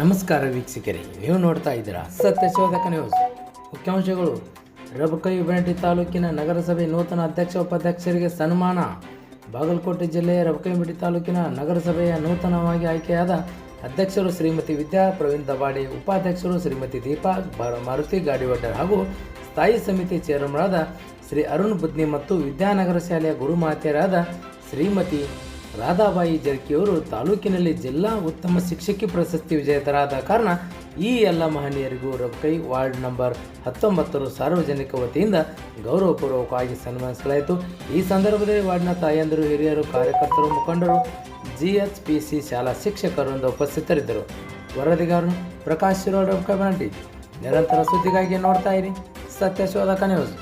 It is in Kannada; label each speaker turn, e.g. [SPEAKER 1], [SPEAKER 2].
[SPEAKER 1] ನಮಸ್ಕಾರ ವೀಕ್ಷಕರೇ, ನೀವು ನೋಡ್ತಾ ಇದ್ದೀರಾ ಸತ್ಯಶೋಧಕ ನ್ಯೂಸ್ ಮುಖ್ಯಾಂಶಗಳು, ರಬಕೈ ತಾಲೂಕಿನ ನಗರಸಭೆ ನೂತನ ಅಧ್ಯಕ್ಷ ಉಪಾಧ್ಯಕ್ಷರಿಗೆ ಸನ್ಮಾನ. ಬಾಗಲಕೋಟೆ ಜಿಲ್ಲೆಯ ರಬಕೈಬೆಟ್ಟಿ ತಾಲೂಕಿನ ನಗರಸಭೆಯ ನೂತನವಾಗಿ ಆಯ್ಕೆಯಾದ ಅಧ್ಯಕ್ಷರು ಶ್ರೀಮತಿ ವಿದ್ಯಾ, ಪ್ರವೀಣ್ ದಬಾಡೆ ಉಪಾಧ್ಯಕ್ಷರು ಶ್ರೀಮತಿ ದೀಪಾ ಮಾರುತಿ ಗಾಡಿವಡ್ಡರ್ ಹಾಗೂ ಸ್ಥಾಯಿ ಸಮಿತಿ ಚೇರ್ಮನ್ ಶ್ರೀ ಅರುಣ್ ಬುದ್ನಿ ಮತ್ತು ವಿದ್ಯಾನಗರ ಶಾಲೆಯ ಗುರುಮಾತೆಯರಾದ ಶ್ರೀಮತಿ ರಾಧಾಬಾಯಿ ಜರ್ಕಿಯವರು ತಾಲೂಕಿನಲ್ಲಿ ಜಿಲ್ಲಾ ಉತ್ತಮ ಶಿಕ್ಷಕಿ ಪ್ರಶಸ್ತಿ ವಿಜೇತರಾದ ಕಾರಣ ಈ ಎಲ್ಲ ಮಹನೀಯರಿಗೂ ರಬ್ಕೈ ವಾರ್ಡ್ ನಂಬರ್ ಹತ್ತೊಂಬತ್ತರ ಸಾರ್ವಜನಿಕ ವತಿಯಿಂದ ಗೌರವಪೂರ್ವಕವಾಗಿ ಸನ್ಮಾನಿಸಲಾಯಿತು. ಈ ಸಂದರ್ಭದಲ್ಲಿ ವಾರ್ಡ್ನ ತಾಯಂದಿರು, ಹಿರಿಯರು, ಕಾರ್ಯಕರ್ತರು, ಮುಖಂಡರು ಜಿ ಎಚ್ ಪಿ ಸಿ ಶಾಲಾ ಶಿಕ್ಷಕರೊಂದು ಉಪಸ್ಥಿತರಿದ್ದರು. ವರದಿಗಾರರು ಪ್ರಕಾಶ್ ಶಿರೋಡ್ ರಬ್ಕೈ ಬಂಟಿ ನಿರಂತರ ಸುದ್ದಿಗಾಗಿ ನೋಡ್ತಾ ಇರಿ. ಸತ್ಯಶೋಧಕ ನ್ಯೂಸ್.